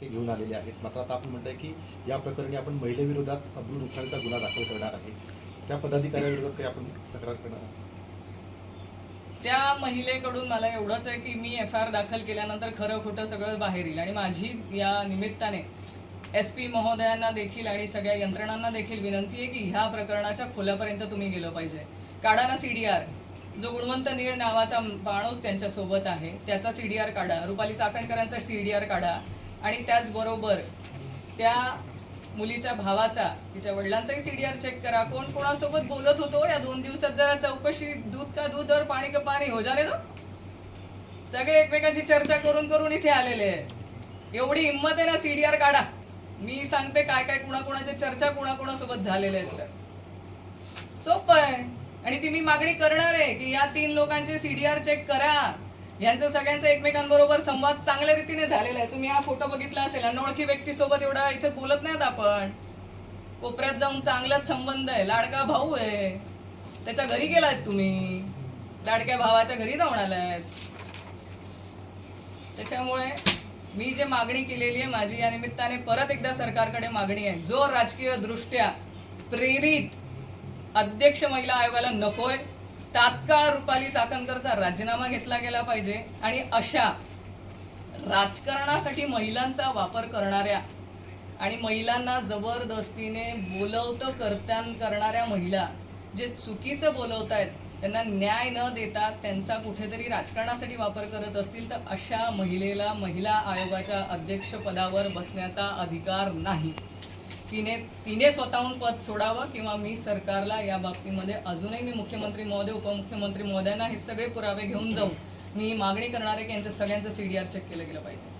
ते घेऊन आलेले आहेत. मात्र आता आपण म्हणताय की या प्रकरणी आपण महिलेविरोधात अब्दुल नुकसानीचा गुन्हा दाखल करणार आहे. त्या पदाधिकाऱ्याविरोधात काही आपण तक्रार करणार आहोत? त्या महिलेकडून मला एवढंच आहे की मी एफ आय आर दाखल केल्यानंतर खरं खोटं सगळं बाहेर येईल. आणि माझी या निमित्ताने एस पी महोदयांना देखील आणि सगळ्या यंत्रणांना देखील विनंती आहे की ह्या प्रकरणाच्या खोल्यापर्यंत तुम्ही गेलं पाहिजे. काढा ना सी डी आर जो गुणवंत नीळ नावाचा माणूस त्यांच्यासोबत आहे त्याचा सी डी आर काढा. रुपाली चाकणकरांचा सी डी आर काढा. आणि त्याचबरोबर त्या मुलीच्या भावाचा तिच्या वडिलांचाही सीडीआर चेक करा. कोण कोणासोबत बोलत होतो? या दोन दिवसात जरा चौकशी दूध का दूध और पाणी का पाणी हो जाने तो. सगळे एकमेकांची चर्चा करून करून इथे आलेले आहे एवढी हिंमत आहे ना सीडीआर काढा. मी सांगते काय काय कुणाकुणाच्या चर्चा कुणाकुणासोबत झालेल्या आहेत. तर सोपं आहे. आणि ती मी मागणी करणार आहे की या तीन लोकांचे सीडीआर चेक करा. यांचा सगळ्यांचा एकमेकांबरोबर संवाद चांगल्या रीतीने झालेला आहे. तुम्ही हा फोटो बघितला असेल अनोळखी व्यक्तीसोबत एवढा याच्यात बोलत नाहीत आपण. कोपऱ्यात जाऊन चांगलाच संबंध आहे. लाडका भाऊ आहे. त्याच्या घरी गेलात तुम्ही. लाडक्या भावाच्या घरी जाऊन आलायत त्याच्यामुळे मी जे मागणी केलेली आहे माझी या निमित्ताने परत एकदा सरकारकडे मागणी आहे. जो राजकीय दृष्ट्या प्रेरित अध्यक्ष महिला आयोगाला नकोय. तात्काळ रुपाली चाकणकरचा राजीनामा घेतला गेला पाहिजे आणि अशा राजकारणासाठी महिलांचा वापर करणाऱ्या आणि महिलांना जबरदस्तीने बोलवतं कर्त्यान करणाऱ्या महिला जे चुकीचं बोलवत आहेत त्यांना न्याय न देता त्यांचा कुठेतरी राजकारणासाठी वापर करत असतील तर अशा महिलेला महिला आयोगाच्या अध्यक्षपदावर बसण्याचा अधिकार नाही. तिने तिने स्वतःहून पद सोडावं किंवा मी सरकारला या बाबतीमध्ये अजूनही मी मुख्यमंत्री महोदय उपमुख्यमंत्री महोदयांना हे सगळे पुरावे घेऊन जाऊन मी मागणी करणार आहे की यांच्या सगळ्यांचं सीडीआर चेक केलं गेलं पाहिजे.